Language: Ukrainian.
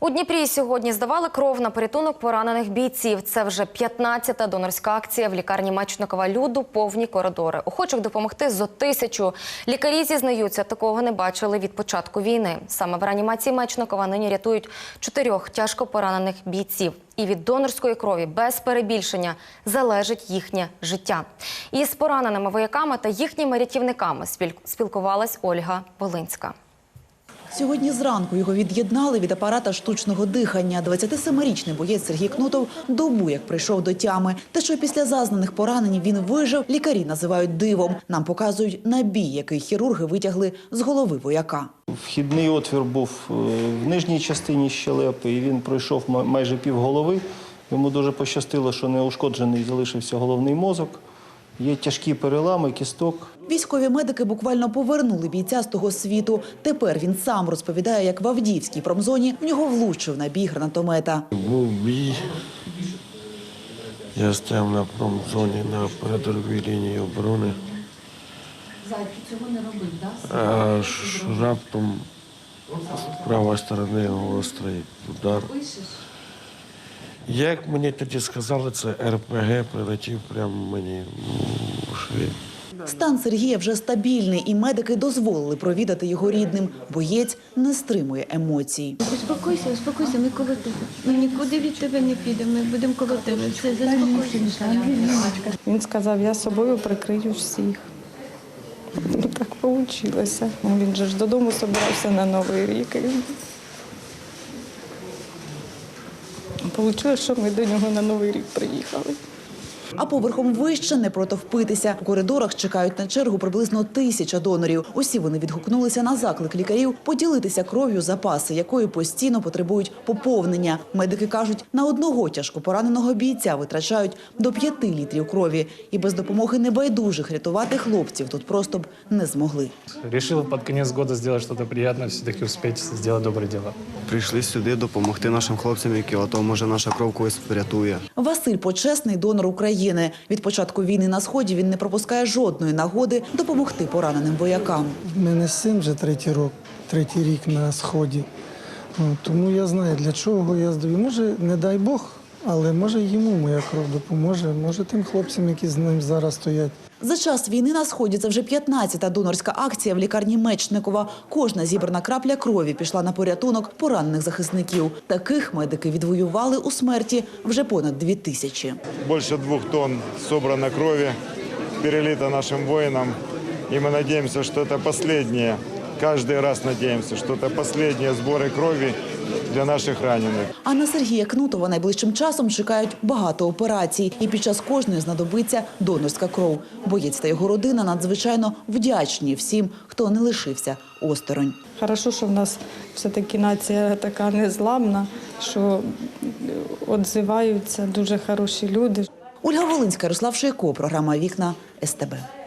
У Дніпрі сьогодні здавали кров на порятунок поранених бійців. Це вже 15-та донорська акція в лікарні Мечникова Люду. Повні коридори. Охочих допомогти зо тисячу. Лікарі зізнаються, такого не бачили від початку війни. Саме в реанімації Мечникова нині рятують чотирьох тяжко поранених бійців. І від донорської крові без перебільшення залежить їхнє життя. Із пораненими вояками та їхніми рятівниками спілкувалась Ольга Волинська. Сьогодні зранку його від'єднали від апарата штучного дихання. 27-річний боєць Сергій Кнутов добу як прийшов до тями. Те, що після зазнаних поранень він вижив, лікарі називають дивом. Нам показують набій, який хірурги витягли з голови вояка. Вхідний отвір був е, в нижній частині щелепи, і він пройшов майже пів голови. Йому дуже пощастило, що неушкоджений залишився головний мозок. Є тяжкі перелами, кісток. Військові медики буквально повернули бійця з того світу. Тепер він сам розповідає, як в Авдіївській промзоні в нього влучив набій гранатомета. Був бій. Я стояв на промзоні на передовій лінії оборони. А раптом з правої сторони гострий удар. Як мені тоді сказали, це РПГ прилетів прямо мені в шиї. Стан Сергія вже стабільний, і медики дозволили провідати його рідним. Боєць не стримує емоцій. Успокойся, успокойся, ми коло тебе. Ми нікуди від тебе не підемо, ми будемо коло тебе. Все, заспокойся. Він сказав, я собою прикрию всіх. Ну, так вийшло. Він же ж додому збирався на Новий рік. Вийшло, що ми до нього на Новий рік приїхали. А поверхом вище не протовпитися. У коридорах чекають на чергу приблизно тисяча донорів. Усі вони відгукнулися на заклик лікарів поділитися кров'ю запаси, якої постійно потребують поповнення. Медики кажуть, на одного тяжко пораненого бійця витрачають до п'яти літрів крові. І без допомоги небайдужих рятувати хлопців тут просто б не змогли. Решил под конец года сделать что-то приятное, все-таки успеть сделать доброе дело. Прийшли сюди допомогти нашим хлопцям, які АТО, може наша кров когось врятує. Василь почесний донор України. Від початку війни на сході він не пропускає жодної нагоди допомогти пораненим воякам. У мене син вже третій рік, третій рік на сході. Тому я знаю, для чого я здаю. Може, не дай Бог, але може йому моя кров допоможе, може тим хлопцям, які з ним зараз стоять. За час війни на сході це вже 15-та донорська акція в лікарні Мечникова. Кожна зібрана крапля крові пішла на порятунок поранених захисників. Таких медики відвоювали у смерті вже понад дві тисячі. Больше двух тонн собрано крови, перелито нашим воинам. И мы надеемся, что это последние, каждый раз надеемся, что это последние сборы крови для наших раненых. А на Сергія Кнутова найближчим часом чекають багато операцій. І під час кожної знадобиться донорська кров. Боєць та його родина надзвичайно вдячні всім, хто не лишився осторонь. Хорошо, що в нас все-таки нація така незламна, що відзиваються дуже хороші люди. Ольга Волинська, Ярослав Шийко, програма «Вікна» СТБ.